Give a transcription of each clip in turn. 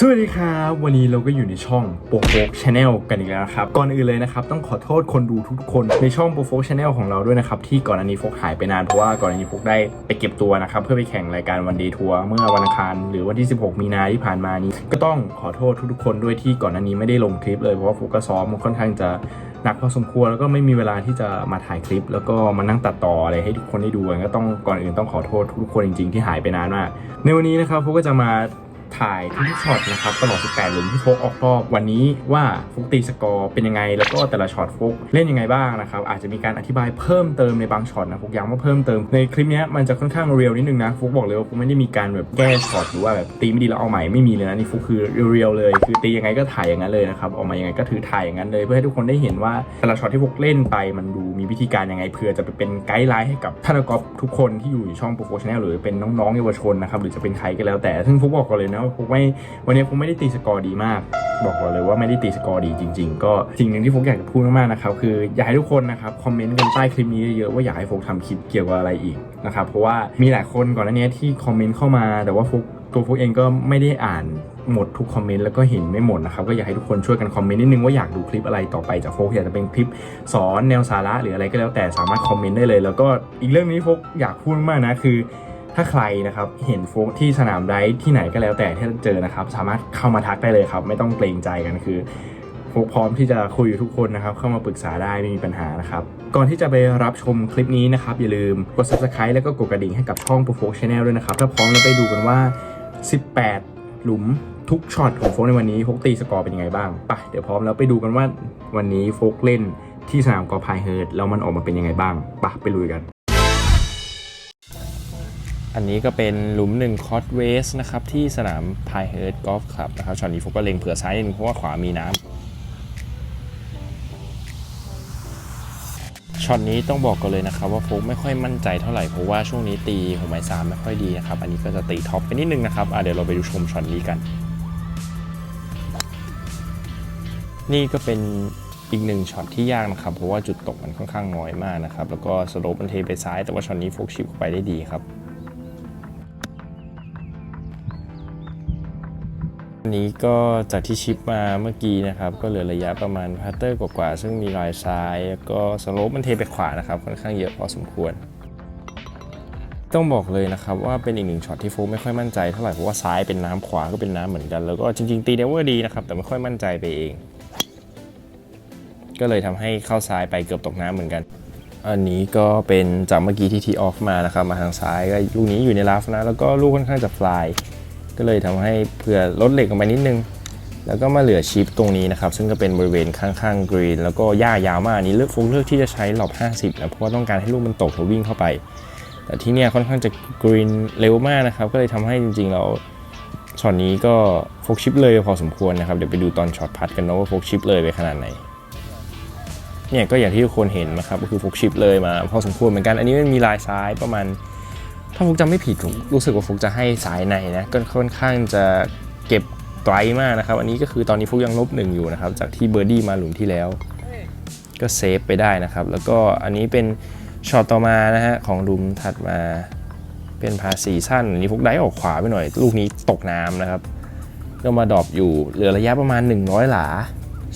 สวัสดีครับ วันนี้เราก็อยู่ในช่องโปรโฟกชาแนลกันอีกแล้วครับ ก่อนอื่นเลยนะครับ ต้องขอโทษคนดูทุกคนในช่องโปรโฟกชาแนลของเราด้วยนะครับ ที่ก่อนอันนี้โฟกหายไปนาน เพราะว่าก่อนอันนี้โฟกได้ไปเก็บตัวนะครับ เพื่อไปแข่งรายการวันเดย์ทัวร์เมื่อวันอังคารหรือวันที่ 16 มีนาที่ผ่านมานี้ ก็ต้องขอโทษทุกๆคนด้วยที่ก่อนอันนี้ไม่ได้ลงคลิปเลยเพราะว่าโฟกก็ซ้อมค่อนข้างจะหนักพอสมควรแล้วก็ไม่มีเวลาที่จะมาถ่ายคลิป แล้วก็มานั่งตัดต่ออะไรให้ทุกคนได้ดูกันก็ต้องก่อนอื่นต้องขอโทษทุกคนจริง ๆ ที่หายไปนานมากในวันนี้นะครับโฟกก็จะมา ถ่ายทุกช็อตนะครับตลอด 18 หลุมที่โฟกออกรอบวันนี้ว่าโฟกตีสกอร์เป็นยังไง แล้วก็แต่ละช็อตโฟกเล่นยังไงบ้างนะครับอาจจะมีการอธิบายเพิ่มเติมในบางช็อตนะโฟกย้ำว่าเพิ่มเติมในคลิปนี้มันจะค่อนข้างเรียลนิดนึงนะโฟกบอกเลยว่าโฟกไม่ได้มีการแบบแก้ช็อตหรือว่าแบบตีไม่ดีแล้วเอาใหม่ไม่มีเลยนะนี่โฟกคือเรียลเลย คือตียังไงก็ถ่ายอย่างนั้นเลยนะครับออกมายังไงก็ถือถ่ายอย่างนั้นเลย เพื่อให้ทุกคนได้เห็นว่าแต่ละช็อตที่โฟกเล่นไปมันดูมีวิธีการยังไงเพื่อจะไปเป็นไกด์ไลน์ให้กับท่านกอล์ฟทุกคนที่อยู่ในช่องโปรโฟชแนลหรือเป็นน้องๆเยาวชนนะครับหรือจะเป็นใครก็แล้วแต่ซึ่งโฟกบอกก่อนเลยนะว่าโฟกไม่วันนี้ผมไม่ได้ตีสกอร์ดีมาก บอกเลยว่าไม่ได้ตีสกอร์ดีจริง ๆ ก็สิ่งหนึ่งที่โฟกอยากจะพูดมากๆนะครับคืออยากให้ทุกคนนะครับคอมเมนต์กันใต้คลิปนี้เยอะๆว่าอยากให้โฟกทำคลิปเกี่ยวกับอะไรอีกนะครับเพราะว่ามีหลายคนก่อนหน้านี้ที่คอมเมนต์เข้ามา แต่ว่าโฟกตัวโฟกเองก็ไม่ได้อ่านหมดทุกคอมเมนต์แล้วก็เห็นไม่หมดนะครับก็อยากให้ทุกคนช่วยกันคอมเมนต์นิดนึงว่าอยากดูคลิปอะไรต่อไปจากโฟกอยากจะเป็นคลิปสอนแนวสาระหรืออะไรก็แล้วแต่สามารถคอมเมนต์ได้เลย แล้วก็อีกเรื่องนี้โฟกอยากพูดมากนะคือ ถ้าใครนะครับเห็นโฟกที่สนามไดฟ์ที่ไหนก็แล้วแต่ที่เจอนะครับ สามารถเข้ามาทักได้เลยครับ ไม่ต้องเกรงใจกันคือโฟกพร้อมที่จะคุยทุกคนนะครับ เข้ามาปรึกษาได้ไม่มีปัญหานะครับ ก่อนที่จะไปรับชมคลิปนี้นะครับ อย่าลืมกด subscribe แล้วก็กดกระดิ่งให้กับช่องโปรโฟกชาแนลด้วยนะครับถ้าพร้อมเราไปดูกันว่า 18 หลุมทุกช็อตของโฟกในวันนี้โฟกตีสกอร์เป็นยังไงบ้างไปเดี๋ยวพร้อมแล้วไปดูกันว่าวันนี้โฟกเล่นที่สนามกอล์ฟไฮเฮิร์ตแล้วมันออกมาเป็นยังไงบ้างไปไปลุยกัน อันนี้ก็เป็นหลุมหนึ่งคอร์สเวสนะครับที่สนามพายเฮิร์ g กอล์ฟคลับนะครับช็อตนี้โฟกก็เล็งเผื่อซ้ายนิดนึงเพราะว่าขวามีน้ำช็อตนี้ต้องบอกกันเลยนะครับว่าโฟกไม่ค่อยมั่นใจเท่าไหร่เพราะว่าช่วงนี้ตีหัวไม้สามไม่ค่อยดีนะครับอันนี้ก็จะตีท็อปไปนิดนึงนะครับเดี๋ยวเราไปดูชมช็อตนี้กัน นี่ก็เป็นอีกหนึ่งช็อตที่ยากนะครับเพราะว่าจุดตกมันค่อนข้างน้อยมากนะครับแล้วก็สโลปมันเทไปซ้ายแต่ว่าช็อตนี้โฟกชิปเข้าไปได้ดีครับ นนี้ก็จากที่ชิปมาเมื่อกี้นะครับ ก็เหลือระยะประมาณพัตเตอร์กว่าๆซึ่งมีรอยซ้ายแล้วก็สโลปมันเทไปขวานะครับค่อนข้างเยอะพอสมควร ต้องบอกเลยนะครับว่าเป็นอีกหนึ่งช็อตที่โฟกไม่ค่อยมั่นใจเท่าไหร่เพราะว่าซ้ายเป็นน้ำขวาก็เป็นน้ำเหมือนกัน แล้วก็จริงๆตีเดเวอร์ดีนะครับแต่ไม่ค่อยมั่นใจไปเอง ก็เลยทำให้เข้าซ้ายไปเกือบตกน้ำเหมือนกันอันนี้ก็เป็นจากเมื่อกี้ที่ทีออฟมานะครับมาทางซ้ายก็ลูกนี้อยู่ในลาฟนะแล้วก็ลูกค่อนข้างจะฟลาย ก็เลยทำให้เผื่อลดเหล็กออกไปนิดนึง แล้วก็มาเหลือชิปตรงนี้นะครับ ซึ่งก็เป็นบริเวณข้างๆกรีน แล้วก็หญ้ายาวมากอันนี้เลือกฟุกเลือกที่จะใช้หลอบ50นะเพราะว่าต้องการให้ลูกมันตกแล้ววิ่งเข้าไป แต่ที่เนี่ยค่อนข้างจะกรีนเร็วมากนะครับ ก็เลยทำให้จริงๆเราช็อตนี้ก็โฟกชิปเลยพอสมควรนะครับ เดี๋ยวไปดูตอนช็อตพัดกันนะว่าโฟกชิปเลยไปขนาดไหนเนี่ยก็อย่างที่ทุกคนเห็นนะครับก็คือโฟกชิปเลยมาพอสมควรเหมือนกันอันนี้มันมีลายซ้ายประมาณ ถ้าฟุกจำไม่ผิดรู้สึกว่าฟุกจะให้สายในนะก็ค่อนข้างจะเก็บไกลมากนะครับ อันนี้ก็คือตอนนี้ฟุกยังลบหนึ่งอยู่นะครับ จากที่เบอร์ดี้มาหลุมที่แล้ว ก็เซฟไปได้นะครับ แล้วก็อันนี้เป็นช็อตต่อมานะฮะของหลุมถัดมาเป็นพาสีสั้นอันนี้ฟุกได้ออกขวาไปหน่อย ลูกนี้ตกน้ำนะครับ ก็มาดรอปอยู่เหลือระยะประมาณ 100 หลา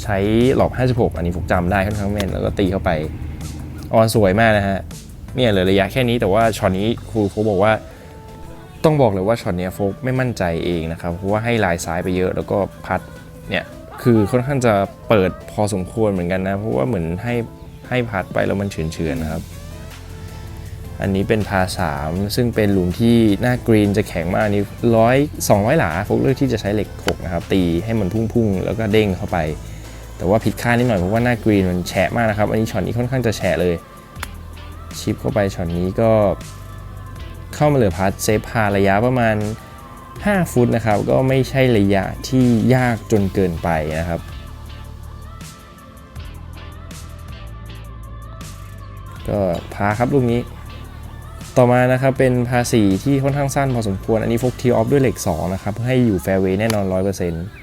ใช้หลอบ56 อันนี้ฟุกจำได้ค่อนข้างแม่นแล้วก็ตีเข้าไปออนสวยมากนะฮะ เนี่ยเหลือระยะแค่นี้แต่ว่าช็อตนี้ครูโฟกบอกว่า ต้องบอกเลยว่าช็อตนี้โฟกไม่มั่นใจเองนะครับเพราะว่าให้ลายซ้ายไปเยอะแล้วก็พัดเนี่ยคือค่อนข้างจะเปิดพอสมควรเหมือนกันนะ เพราะว่าเหมือนให้ให้พัดไปแล้วมันเฉือนเฉือนนะครับ อันนี้เป็นพาสามซึ่งเป็นหลุมที่หน้ากรีนจะแข็งมากอันนี้ร้อยสองร้อยหลาโฟกเลือกที่จะใช้เหล็กหกนะครับตีให้มันพุ่งๆแล้วก็เด้งเข้าไป แต่ว่าผิดคาดนิดหน่อยเพราะว่าหน้ากรีนมันแฉะมากนะครับ อันนี้ช็อตนี้ค่อนข้างจะแฉะเลย ชิปเข้าไปช็อตนี้ก็เข้ามาเหลือพาร์ทเซฟพาระยะประมาณ 5 ฟุตนะครับ ก็ไม่ใช่ระยะที่ยากจนเกินไปนะครับ ก็พาครับลูกนี้ ต่อมานะครับเป็นพาสีที่ค่อนข้างสั้นพอสมควร อันนี้ฟกทีออฟด้วยเหล็ก 2 นะครับเพื่อให้อยู่แฟร์เวย์แน่นอน 100%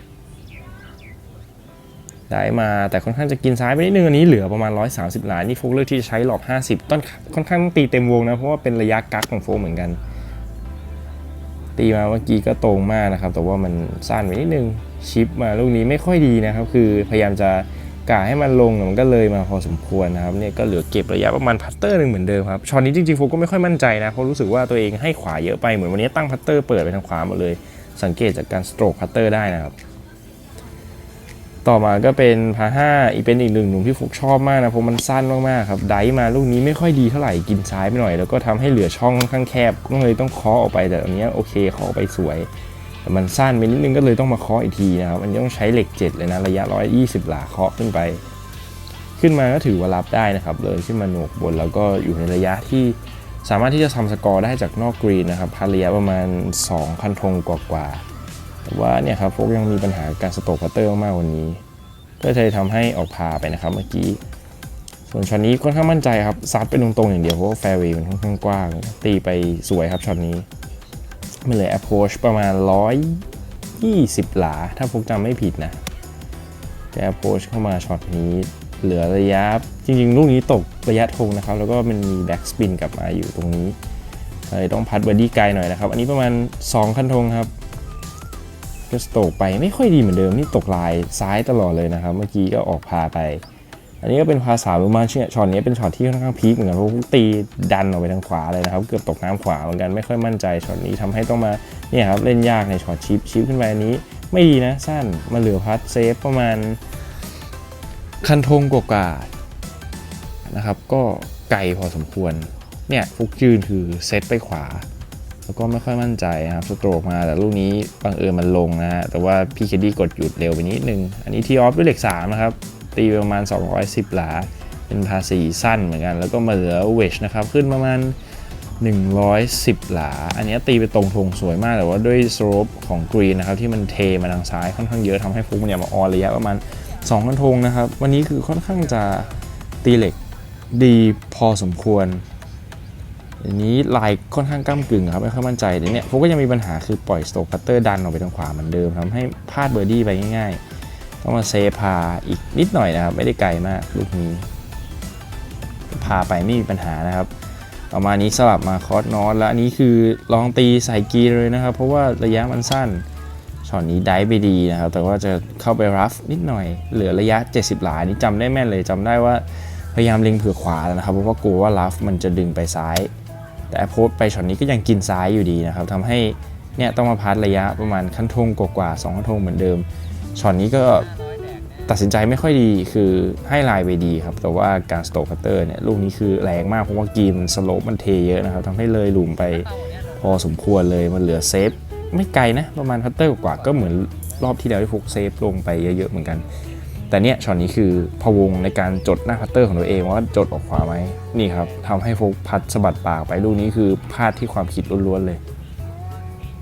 ได้มาแต่ค่อนข้างจะกินซ้ายไปนิดนึงอันนี้เหลือประมาณ 130 หลานี่โฟกเลือกที่จะใช้หลอบ 50 ต้นค่อนข้างตีเต็มวงนะ เพราะว่าเป็นระยะกักของโฟกเหมือนกัน ตีมาเมื่อกี้ก็ตรงมากนะครับ แต่ว่ามันสั้นไปนิดนึงชิปมาลูกนี้ไม่ค่อยดีนะครับ คือพยายามจะกะให้มันลงแต่มันก็เลยมาพอสมควรนะครับเนี่ยก็เหลือเก็บระยะประมาณพัตเตอร์หนึ่งเหมือนเดิมครับช็อตนี้จริงๆโฟกก็ไม่ค่อยมั่นใจนะเพราะรู้สึกว่าตัวเองให้ขวาเยอะไปเหมือนวันนี้ตั้งพัตเตอร์เปิดไปทางขวาหมดเลย สังเกตจากการสโตรกพัตเตอร์ได้นะครับ ต่อมาก็เป็นพาห้าอีกเป็นอีกหนึ่งหนุ่มที่ฟุกชอบมากนะเพราะมันสั้นมากๆครับไดมาลูกนี้ไม่ค่อยดีเท่าไหร่กินซ้ายไปหน่อย แล้วก็ทำให้เหลือช่องค่อนข้างแคบก็เลยต้องเคาะออกไปแต่อันนี้โอเคเคาะไปสวย แต่มันสั้นไปนิดนึงก็เลยต้องมาเคาะอีกทีนะครับมันต้องใช้เหล็กเจ็ดเลยนะระยะ 120 หลาเคาะขึ้นไป ขึ้นมาก็ถือว่ารับได้นะครับเลยขึ้นมาหนวกบนแล้วก็อยู่ในระยะที่สามารถที่จะทำสกอร์ได้จากนอกกรีนนะครับพาระยะประมาณ 2 คันธงกว่าๆ แต่ว่าเนี่ยครับโฟกยังมีปัญหาการสโตกพัตเตอร์มากวันนี้ ก็เลยทำให้ออกพาไปนะครับเมื่อกี้ ส่วนช็อตนี้ค่อนข้างมั่นใจครับซัดไปตรงๆอย่างเดียวเพราะว่าแฟร์เวย์มันค่อนข้างกว้าง ตีไปสวยครับช็อตนี้มันเหลือ approach ประมาณ 120 หลา ถ้าพวกจำไม่ผิดนะแต่ approach เข้ามาช็อตนี้เหลือระยะ จริงๆ ลูกนี้ตกระยะธงนะครับ แล้วก็มันมี back spin กลับมาอยู่ตรงนี้เลยต้องพัดบอดี้ไกลหน่อยนะครับ อันนี้ประมาณ 2 คันธงครับ ก็สโตกไปไม่ค่อยดีเหมือนเดิมนี่ตกลายซ้ายตลอดเลยนะครับ เมื่อกี้ก็ออกพาไป อันนี้ก็เป็นพาสามประมาเช่ช็อตนี้เป็นช็อตที่ค่อนข้างพีคเหมือนกันเพราะตีดันออกไปทางขวาเลยนะครับ เกือบตกน้ำขวาเหมือนกันไม่ค่อยมั่นใจช็อตนี้ทำให้ต้องมาเนี่ยครับเล่นยากในช็อตชิปชิปขึ้นไปอันนี้ ไม่ดีนะสั้นมาเหลือพัดเซฟประมาณ คันธงกว่าๆนะครับ ก็ไกลพอสมควรเนี่ยฟุกยืนคือเซตไปขวา แล้วก็ไม่ค่อยมั่นใจนะครับสโตรกมาแต่ลูกนี้บังเอิญมันลงนะฮะแต่ว่าพี่เคดดี้กดหยุดเร็วไปนิดนึง อันนี้ทีออฟด้วยเหล็ก3นะครับ ตีไปประมาณ 210 หลา เป็นภาษีสั้นเหมือนกัน แล้วก็มาเหลือเวชนะครับ ขึ้นประมาณ 110 หลา อันนี้ตีไปตรงทงสวยมาก แต่ว่าด้วยสโลปของกรีนนะครับที่มันเทมาทางซ้ายค่อนข้างเยอะทำให้ฟุกเนี่ยมาออนระยะประมาณ2คันธงนะครับ วันนี้คือค่อนข้างจะตีเหล็กดีพอสมควร อันนี้ลายค่อนข้างก้ากึ่งครับไม่ค่อยมั่นใจแต่เนี่ยผมก็ยังมีปัญหาคือปล่อยสโตกพัตเตอร์ดันออกไปทางขวาเหมือนเดิมทำให้พลาดเบอร์ดี้ไปง่ายๆต้องมาเซฟพาอีกนิดหน่อยนะครับ ไม่ได้ไกลมากลูกนี้ พาไปไม่มีปัญหานะครับต่อมานี้สลับมาคอร์สนอตแล้วอันนี้คือลองตีใส่กีเลยนะครับ เพราะว่าระยะมันสั้นช็อตนี้ได้ไปดีนะครับ แต่ว่าจะเข้าไปรัฟนิดหน่อย เหลือระยะ 70 หลานี่จำได้แม่นเลยจำได้ว่า พยายามเล็งเผื่อขวาแล้วนะครับ เพราะว่ากลัวว่ารัฟมันจะดึงไปซ้าย แต่โพสไปช็อตนี้ก็ยังกินซ้ายอยู่ดีนะครับทำให้เนี่ยต้องมาพัดระยะประมาณคันธงกว่าๆสองคันธงเหมือนเดิมช็อตนี้ก็ตัดสินใจไม่ค่อยดีคือให้ลายไปดีครับ แต่ว่าการสโตคัตเตอร์เนี่ยลูกนี้คือแรงมากเพราะว่ากีมสโลปมันเทเยอะนะครับทำให้เลยหลุมไปพอสมควรเลยมันเหลือเซฟไม่ไกลนะ ประมาณพัตเตอร์กว่าก็เหมือนรอบที่แล้วที่ฟุกเซฟลงไปเยอะๆเหมือนกัน แต่เนี่ยช็อตนี้คือพวงในการจดหน้าพัตเตอร์ของตัวเองว่าจดออกขวาไหมนี่ครับทำให้โฟกพัดสะบัดปากไปลูกนี้คือพลาดที่ความคิดล้วนๆเลย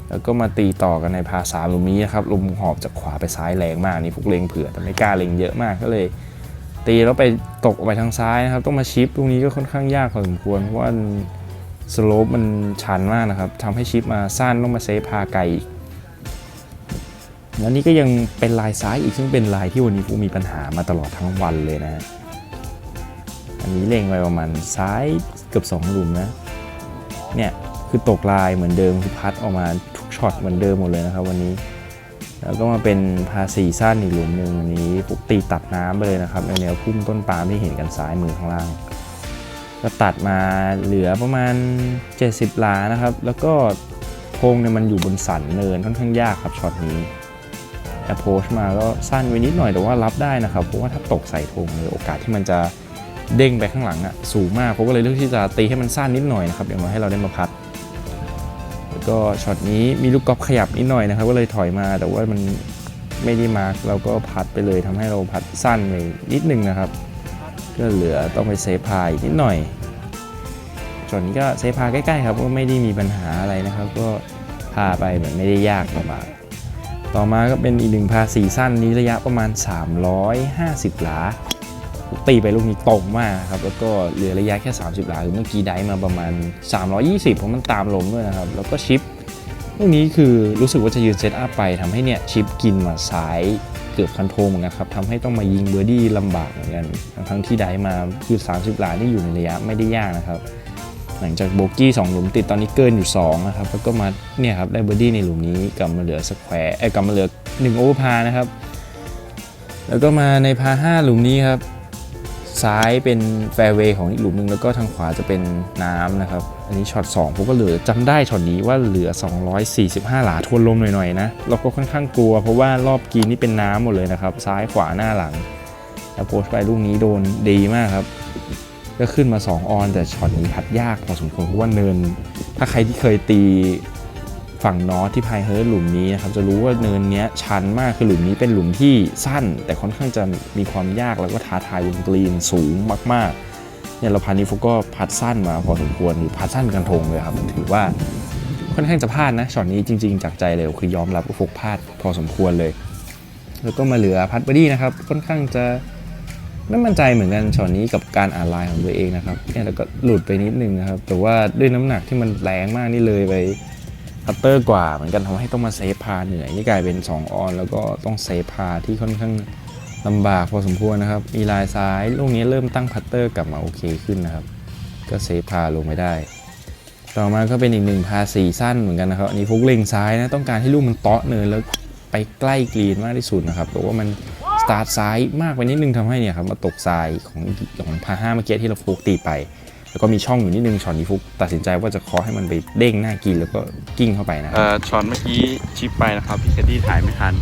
แล้วก็มาตีต่อกันในพาสามลูกนี้นะครับลมหอบจากขวาไปซ้ายแรงมากนี่ฟุกเลงเผื่อแต่ไม่กล้าเลงเยอะมากก็เลย ตีแล้วไปตกออกไปทางซ้ายนะครับ ต้องมาชิปตรงนี้ก็ค่อนข้างยากพอสมควรเพราะว่าสโลปมันชันมากนะครับทำให้ชิปมาสั้นต้องมาเซฟพาไกลอีก แล้วนี่ก็ยังเป็นลายซ้ายอีกซึ่งเป็นลายที่วันนี้ฟูมีปัญหามาตลอดทั้งวันเลยนะฮะอันนี้เล็งไปประมาณซ้ายเกือบ2หลุมนะเนี่ยคือตกลายเหมือนเดิมคือพัดออกมาทุกช็อตเหมือนเดิมหมดเลยนะครับวันนี้ แล้วก็มาเป็นพาสีสั้นอีกหลุมหนึ่งวันนี้ฟุกตีตัดน้ำไปเลยนะครับในแนวพุ่มต้นปาล์มที่เห็นกันซ้ายมือข้างล่าง ก็ตัดมาเหลือประมาณ 70หลานะครับ แล้วก็โพงเนี่ยมันอยู่บนสันเนินค่อนข้างยากครับช็อตนี้ แอปโพชมาก็สั้นไปนิดหน่อยแต่ว่ารับได้นะครับ เพราะว่าถ้าตกใส่ธงเลยโอกาสที่มันจะเด้งไปข้างหลังอะสูงมากผมก็เลยเลือกที่จะตีให้มันสั้นนิดหน่อยนะครับอย่างน้อยให้เราได้มาพัดแล้วก็ช็อตนี้มีลูกกอล์ฟขยับนิดหน่อยนะครับ ก็เลยถอยมาแต่ว่ามันไม่ได้มาร์กเราก็พัดไปเลยทำให้เราพัดสั้นไปนิดนึงนะครับ ก็เหลือต้องไปเซฟพายนิดหน่อยช็อตนี้ก็เซฟพาใกล้ๆครับก็ไม่ได้มีปัญหาอะไรนะครับ ก็พาไปเหมือนไม่ได้ยากมาก ต่อมาก็เป็นอีกหนึ่งพาสีสั้นนี้ระยะประมาณ 350 หลา ตีไปลูกนี้ตรงมากครับ แล้วก็เหลือระยะแค่ 30 หลาคือเมื่อกี้ได้มาประมาณ 320 เพราะมันตามลมด้วยนะครับ แล้วก็ชิปลูกนี้คือรู้สึกว่าจะยืนเซตอัพไปทำให้เนี่ยชิปกินมาซ้ายเกือบคันโทเหมือนกันครับทำให้ต้องมายิงเบอร์ดี้ลำบากเหมือนกัน ทั้งที่ได้มาคือ 30 หลาที่อยู่ในระยะไม่ได้ยากนะครับ หลังจากโบกี้2หลุมติดตอนนี้เกินอยู่2นะครับแล้วก็มาเนี่ยครับได้เบอร์ดี้ในหลุมนี้กลับมาเหลือสแควร์เอ้กลับมาเหลือ1โอเวอร์พานะครับ แล้วก็มาในพา5หลุมนี้ครับซ้ายเป็นแฟร์เวย์ของอีกหลุมหนึ่งแล้วก็ทางขวาจะเป็นน้ำนะครับ อันนี้ช็อต2ผมก็เหลือจำได้ช็อตนี้ว่าเหลือ 245 หลาทวนลมหน่อยๆนะเราก็ค่อนข้างกลัว เพราะว่ารอบกีนนี่เป็นน้ำหมดเลยนะครับ ซ้ายขวาหน้าหลังแล้วโพสไปลูกนี้โดนดีมากครับ ก็ขึ้นมา 2 ออน แต่ช็อตนี้พัดยากพอสมควรเพราะว่าเนิน ถ้าใครที่เคยตีฝั่งนอที่พายเฮิร์ตหลุมนี้นะครับจะรู้ว่าเนินเนี้ยชันมากคือหลุมนี้เป็นหลุมที่สั้น แต่ค่อนข้างจะมีความยากแล้วก็ท้าทายบนกรีนสูงมากๆเนี่ยเราพันนี้ฟุกก็พัดสั้นมาพอสมควรหรือพัดสั้นกันทงเลยครับถือว่าค่อนข้างจะพลาดนะช็อตนี้จริง ๆ จากใจเลยคือยอมรับว่าฟุกพลาดพอสมควรเลย แล้วก็มาเหลือพัดบอดี้นะครับค่อนข้างจะ ไม่มั่นใจเหมือนกันช็อตนี้กับการอ่านไลน์ของตัวเองนะครับเนี่ยแล้วก็หลุดไปนิดนึงนะครับ แต่ว่าด้วยน้ำหนักที่มันแรงมากนี่เลยไปพัตเตอร์กว่าเหมือนกันทำให้ต้องมาเซฟพาเหนื่อยนี่กลายเป็น 2 ออน แล้วก็ต้องเซฟพาที่ค่อนข้างลำบากพอสมควรนะครับ มีลายซ้ายลูกนี้เริ่มตั้งพัตเตอร์กลับมาโอเคขึ้นนะครับ ก็เซฟพาลงไม่ได้ ต่อมาก็เป็นอีกหนึ่งพาสีสั้นเหมือนกันนะครับอันนี้ฟุกเล็งซ้ายนะต้องการให้ลูกมันเตาะเนินแล้วไปใกล้กรีนมากที่สุดนะครับแต่ว่ามัน ตาร์ทซ้ายมากไปนิดนึงทำให้เนี่ยครับมาตกทรายของของพาห้าเมื่อกี้ที่เราฟุกตีไป แล้วก็มีช่องอยู่นิดนึงช็อตนี้ฟุกตัดสินใจว่าจะคาะให้มันไปเด้งหน้ากินแล้วก็กิ้งเข้าไปนะครับอช็อตเมื่อกี้ชิปไปนะครับพี่แคดดี้ถ่ายไม่ทัน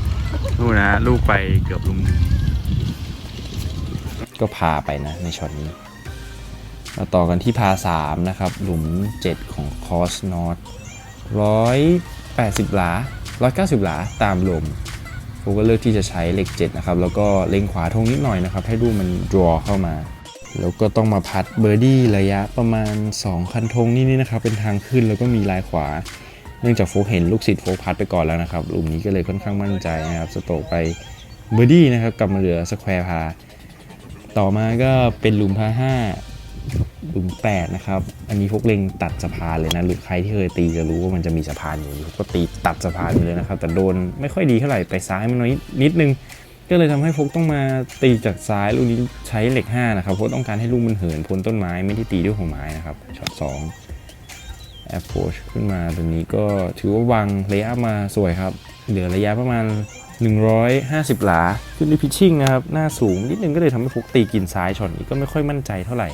ลูกนะลูกไปเกือบลุมก็พาไปนะในช็อตนี้มาต่อกันที่พาสามนะครับ หลุม 7 ของคอสนอต180หลา190หลาตามลม ฟุกก็เลือกที่จะใช้เหล็ก7นะครับแล้วก็เล็งขวาทงนิดหน่อยนะครับให้ดูมัน draw เข้ามา แล้วก็ต้องมาพัดเบอร์ดี้ระยะประมาณ 2 คันธงนี่นี่นะครับเป็นทางขึ้นแล้วก็มีลายขวา เนื่องจากโฟกเห็นลูกศิษย์โฟกพัดไปก่อนแล้วนะครับหลุมนี้ก็เลยค่อนข้างมั่นใจนะครับสโตกไปเบอร์ดี้นะครับกลับมาเหลือสแควร์พาต่อมาก็เป็นหลุมพาห้า หลุมแปดนะครับ อันนี้พวกเล็งตัดสะพานเลยนะ หรือใครที่เคยตีจะรู้ว่ามันจะมีสะพานอยู่พวกก็ตีตัดสะพานไปเลยนะครับ แต่โดนไม่ค่อยดีเท่าไหร่ไปซ้ายมันน้อยนิดนึง ก็เลยทำให้พกต้องมาตีจากซ้ายลูกนี้ใช้เหล็ก5นะครับเพราะต้องการให้ลูกมันเหินพ้นต้นไม้ไม่ได้ตีด้วยหัวไม้นะครับช็อต2 approach ขึ้นมาตรงนี้ก็ถือว่าวางระยะมาสวยครับ เหลือระยะประมาณ 150 หลา ขึ้นด้วยพิชชิ่งนะครับ หน้าสูงนิดนึงก็เลยทำให้ฟกตีกินซ้ายช็อตนี้ก็ไม่ค่อยมั่นใจเท่าไหร่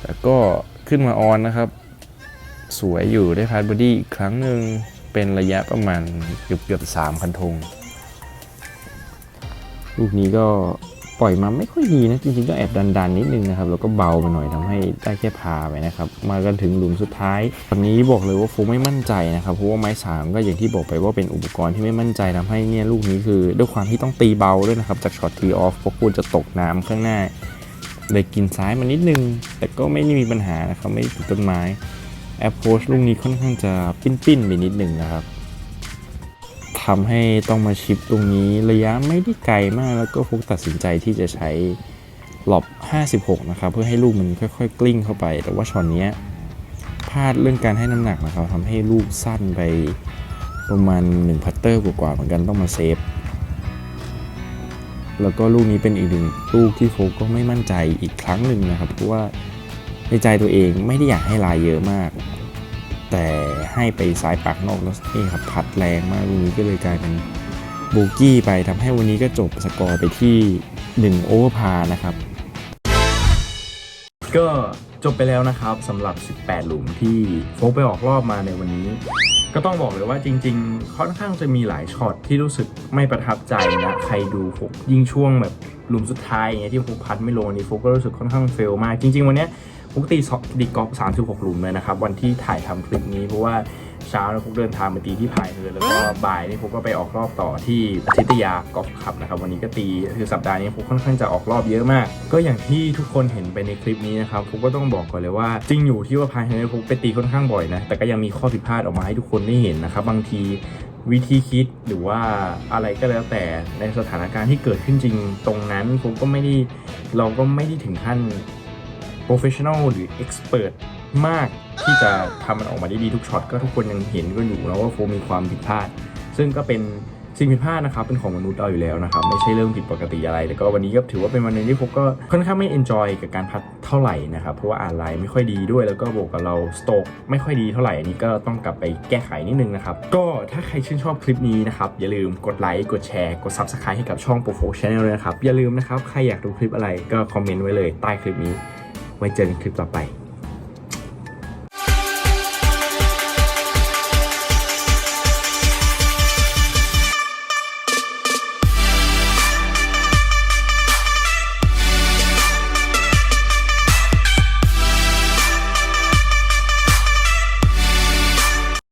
แต่ก็ขึ้นมาออนนะครับ สวยอยู่ได้พาร์บอดี้อีกครั้งหนึ่งเป็นระยะประมาณเกือบเกือบสามคันธงลูกนี้ก็ปล่อยมาไม่ค่อยดีนะ จริงๆก็แอบดันๆนิดนึงนะครับ แล้วก็เบาไปหน่อยทำให้ได้แค่พาไปนะครับ มากันถึงหลุมสุดท้ายตอนนี้บอกเลยว่าโฟไม่มั่นใจนะครับ เพราะว่าไม้สามก็อย่างที่บอกไปว่าเป็นอุปกรณ์ที่ไม่มั่นใจทำให้เนี่ยลูกนี้คือ ด้วยความที่ต้องตีเบาด้วยนะครับ จากช็อตทีออฟเพราะควรจะตกน้ำข้างหน้า เลยกินซ้ายมานิดนึง แต่ก็ไม่ได้มีปัญหานะครับไม่ได้ติดต้นไม้แอปโพสลูกนี้ค่อนข้างจะปิ้นๆไปนิดนึงนะครับทำให้ต้องมาชิปตรงนี้ระยะไม่ได้ไกลมากแล้วก็ฟุกตัดสินใจที่จะใช้หลบ 56 นะครับ เพื่อให้ลูกมันค่อยๆ กลิ้งเข้าไป แต่ว่าช็อตนี้พลาดเรื่องการให้น้ำหนักนะครับทำให้ลูกสั้นไปประมาณ1พัตเตอร์กว่าๆเหมือนกันต้องมาเซฟ แล้วก็ลูกนี้เป็นอีกหนึ่งลูกที่โฟกก็ไม่มั่นใจอีกครั้งหนึ่งนะครับ เพราะว่าในใจตัวเองไม่ได้อยากให้ลายเยอะมาก แต่ให้ไปซ้ายปากนอกแล้วนี่ครับพัดแรงมากลูกนี้ก็เลยกลายเป็นโบกี้ไปทำให้วันนี้ก็จบสกอร์ไปที่1โอเวอร์พานะครับ ก็จบไปแล้วนะครับสำหรับ 18 หลุมที่โฟกไปออกรอบมาในวันนี้ ก็ต้องบอกเลยว่าจริง ๆ ค่อนข้างจะมีหลายช็อตที่รู้สึกไม่ประทับใจนะใครดูโฟกยิ่งช่วงแบบหลุมสุดท้ายอย่างเงี้ยที่โฟกพัดไม่ลงนี้โฟกก็รู้สึกค่อนข้างเฟลมากจริง ๆ วันเนี้ยโฟกตีสองดีกอล์ฟ36 หลุมเลยนะครับ วันที่ถ่ายทำคลิปนี้เพราะว่า เช้าเนี่ยโฟกเดินทางไปตีที่พายเรือแล้วก็บ่ายนี่โฟกก็ไปออกรอบต่อที่ทิตยากอล์ฟคลับนะครับวันนี้ก็ตีคือสัปดาห์นี้โฟกค่อนข้างจะออกรอบเยอะมาก ก็อย่างที่ทุกคนเห็นไปในคลิปนี้นะครับโฟกก็ต้องบอกก่อนเลยว่าจริงอยู่ที่ว่าพายเรือโฟกไปตีค่อนข้างบ่อยนะแต่ก็ยังมีข้อผิดพลาดออกมาให้ทุกคนได้เห็นนะครับบางทีวิธีคิดหรือว่าอะไรก็แล้วแต่ในสถานการณ์ที่เกิดขึ้นจริงตรงนั้นผมก็ไม่ได้เราก็ไม่ได้ถึงขั้น professional หรือ expert มากที่จะทำมันออกมาได้ดีทุกช็อตก็ทุกคนยังเห็นก็อยู่แล้วว่าโฟมีความผิดพลาด ซึ่งก็เป็นสิ่งผิดพลาดนะครับเป็นของมนุษย์เราอยู่แล้วนะครับไม่ใช่เรื่องผิดปกติอะไร แล้วก็วันนี้ก็ถือว่าเป็นวันนึงที่ผมก็ค่อนข้างไม่เอนจอยกับการพัดเท่าไหร่นะครับเพราะว่าอ่านไลน์ไม่ค่อยดีด้วยแล้วก็บวกกับเราสโตกไม่ค่อยดีเท่าไหร่อันนี้ก็ต้องกลับไปแก้ไขนิดนึงนะครับก็ถ้าใครชื่นชอบคลิปนี้นะครับอย่าลืมกดไลค์กดแชร์กด subscribe ให้กับช่องโปรโฟชแนลเลยนะครับอย่าลืมนะครับใครอยากดูคลิปอะไรก็คอมเมนต์ไว้เลยใต้คลิปนี้ ไว้เจอกันคลิปต่อไป